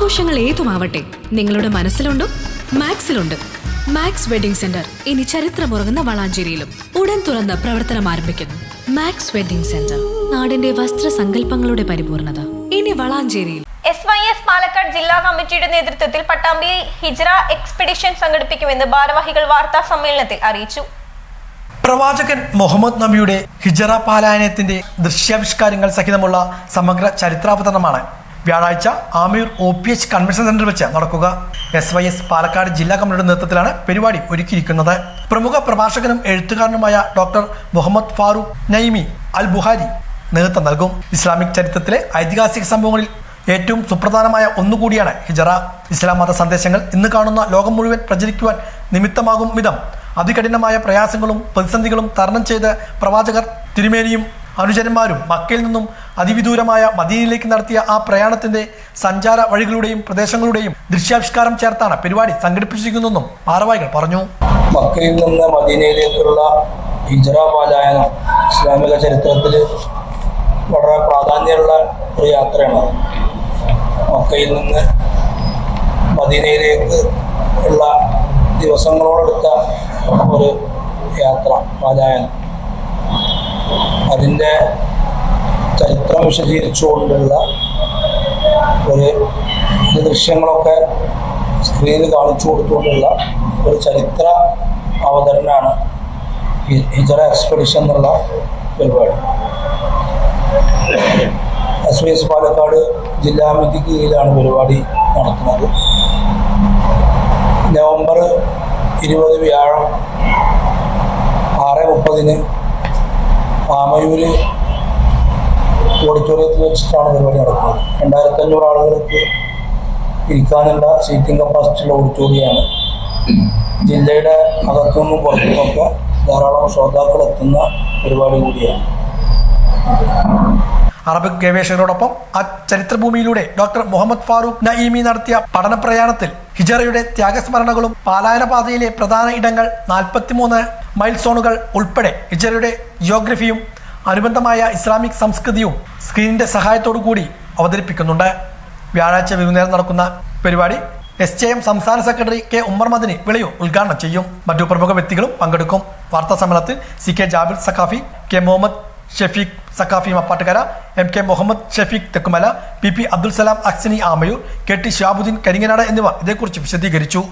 ആഘോഷങ്ങൾ ഏതുമാവട്ടെ നിങ്ങളുടെ മനസ്സിലുണ്ടോ മാക്സിലുണ്ട്. മാക്സ് വെഡിംഗ് സെന്റർ ഇനി ചരിത്രമുറങ്ങുന്ന വളാഞ്ചേരിയിലും ഉടൻ തുറന്ന് പ്രവർത്തനം ആരംഭിക്കുന്നു. മാക്സ് വെഡിംഗ് സെന്റർ നാടിന്റെ വസ്ത്രസങ്കല്പങ്ങളുടെ പരിപൂർണത. ഇനി വളാഞ്ചേരിയിൽ. എസ് വൈ എസ് പാലക്കാട് ജില്ലാ കമ്മിറ്റിയുടെ നേതൃത്വത്തിൽ പട്ടാമ്പി ഹിജ്ര എക്സ്പെഡിഷൻ സംഘടിപ്പിക്കുമെന്ന് ഭാരവാഹികൾ വാർത്താ സമ്മേളനത്തിൽ അറിയിച്ചു. പ്രവാചകൻ മുഹമ്മദ് നബിയുടെ ഹിജറ പാലായനത്തിന്റെ ദൃശ്യാവിഷ്കാരങ്ങൾ സഹിതമുള്ള സമഗ്ര ചരിത്രാവതരണമാണ് വ്യാഴാഴ്ച Aamir O P H convention സെന്ററിൽ വെച്ച് നടക്കുക. എസ് വൈ എസ് പാലക്കാട് ജില്ലാ കമ്മിറ്റിയുടെ നേതൃത്വത്തിലാണ് പരിപാടി ഒരുക്കിയിരിക്കുന്നത്. പ്രമുഖ പ്രഭാഷകനും എഴുത്തുകാരനുമായ ഡോക്ടർ മുഹമ്മദ് ഫാറൂഖ് നൈമി അൽ ബുഹാരി നേതൃത്വം നൽകും. ഇസ്ലാമിക് ചരിത്രത്തിലെ ഐതിഹാസിക സംഭവങ്ങളിൽ ഏറ്റവും സുപ്രധാനമായ ഒന്നുകൂടിയാണ് ഹിജറ. ഇസ്ലാം മത സന്ദേശങ്ങൾ ഇന്ന് കാണുന്ന ലോകം മുഴുവൻ പ്രചരിക്കുവാൻ നിമിത്തമാകും വിധം. അതികഠിനമായ പ്രയാസങ്ങളും പ്രതിസന്ധികളും തരണം ചെയ്ത് പ്രവാചകർ തിരുമേനിയും അനുചരന്മാരും മക്കയിൽ നിന്നും അതിവിദൂരമായ മദീനയിലേക്ക് നടത്തിയ ആ പ്രയാണത്തിന്റെ സഞ്ചാര വഴികളുടെയും പ്രദേശങ്ങളുടെയും ദൃശ്യാവിഷ്കാരം ചേർത്താണ് പരിപാടി സംഘടിപ്പിച്ചിരിക്കുന്നതെന്നും ഭാരവാഹികൾ പറഞ്ഞു. മക്കയിൽ നിന്ന് മദീനയിലേക്കുള്ള ഹിജറ പാലായനം ഇസ്ലാമിക ചരിത്രത്തിൽ വളരെ പ്രാധാന്യമുള്ള ഒരു യാത്രയാണ്. മക്കയിൽ നിന്ന് മദീനയിലേക്ക് ഉള്ള ദിവസങ്ങളോടെടുത്ത ഒരു യാത്ര പാലായനം. അതിന്റെ ചരിത്രം വിശദീകരിച്ചുകൊണ്ടുള്ള ഒരു ദൃശ്യങ്ങളൊക്കെ സ്ക്രീനിൽ കാണിച്ചു കൊടുത്തുകൊണ്ടുള്ള ഒരു ചരിത്ര അവതരണമാണ് ഹിജറ എക്സ്പെഡിഷൻ എന്നുള്ള പരിപാടി. എസ് വി എസ് പാലക്കാട് ജില്ലാ മിതിക്ക് കീഴിലാണ് പരിപാടി നടത്തുന്നത്. നവംബർ ഇരുപത് വ്യാഴം ആറ് മുപ്പതിന് ആമയൂര് ഓഡിറ്റോറിയത്തിൽ വെച്ചിട്ടാണ് പരിപാടി നടക്കുന്നത്. രണ്ടായിരത്തി അഞ്ഞൂറ് ആളുകൾക്ക് ഇരിക്കാനുള്ള സീറ്റിംഗ് കപ്പാസിറ്റിയുള്ള ഓഡിറ്റോറിയമാണ് ജില്ലയുടെ അകത്തുനിന്നും പുറത്തുനിന്നൊക്കെ ധാരാളം ശ്രോതാക്കൾ എത്തുന്ന പരിപാടി കൂടിയാണ്. അറബ് ഗവേഷകരോടൊപ്പം ആ ചരിത്രഭൂമിയിലൂടെ ഡോക്ടർ മുഹമ്മദ് ഫാറൂഖ് നഈമി നടത്തിയ പഠന പ്രയാണത്തിൽ ഹിജറയുടെ ത്യാഗസ്മരണകളും പാലായന പാതയിലെ പ്രധാന ഇടങ്ങൾ നാൽപ്പത്തിമൂന്ന് മൈൽ സോണുകൾ ഉൾപ്പെടെ ഇജറയുടെ ജിയോഗ്രഫിയും അനുബന്ധമായ ഇസ്ലാമിക് സംസ്കൃതിയും സ്ക്രീനിന്റെ സഹായത്തോടു കൂടി അവതരിപ്പിക്കുന്നുണ്ട്. വ്യാഴാഴ്ച വൈകുന്നേരം നടക്കുന്ന പരിപാടി എസ് ജെ എം സംസ്ഥാന സെക്രട്ടറി കെ ഉമ്മർ മദിനി വിളയൂർ ഉദ്ഘാടനം ചെയ്യും. മറ്റു പ്രമുഖ വ്യക്തികളും പങ്കെടുക്കും. വാർത്താ സമ്മേളനത്തിൽ C K Jabir Saqafi K Muhammad Shefeeq Saqafi Mappattukara M K Muhammad Shefeeq Thekkumala P P Abdul Salam Aksini Amayur K T Shabuddin Karinganad എന്നിവർ ഇതേക്കുറിച്ച് വിശദീകരിച്ചു.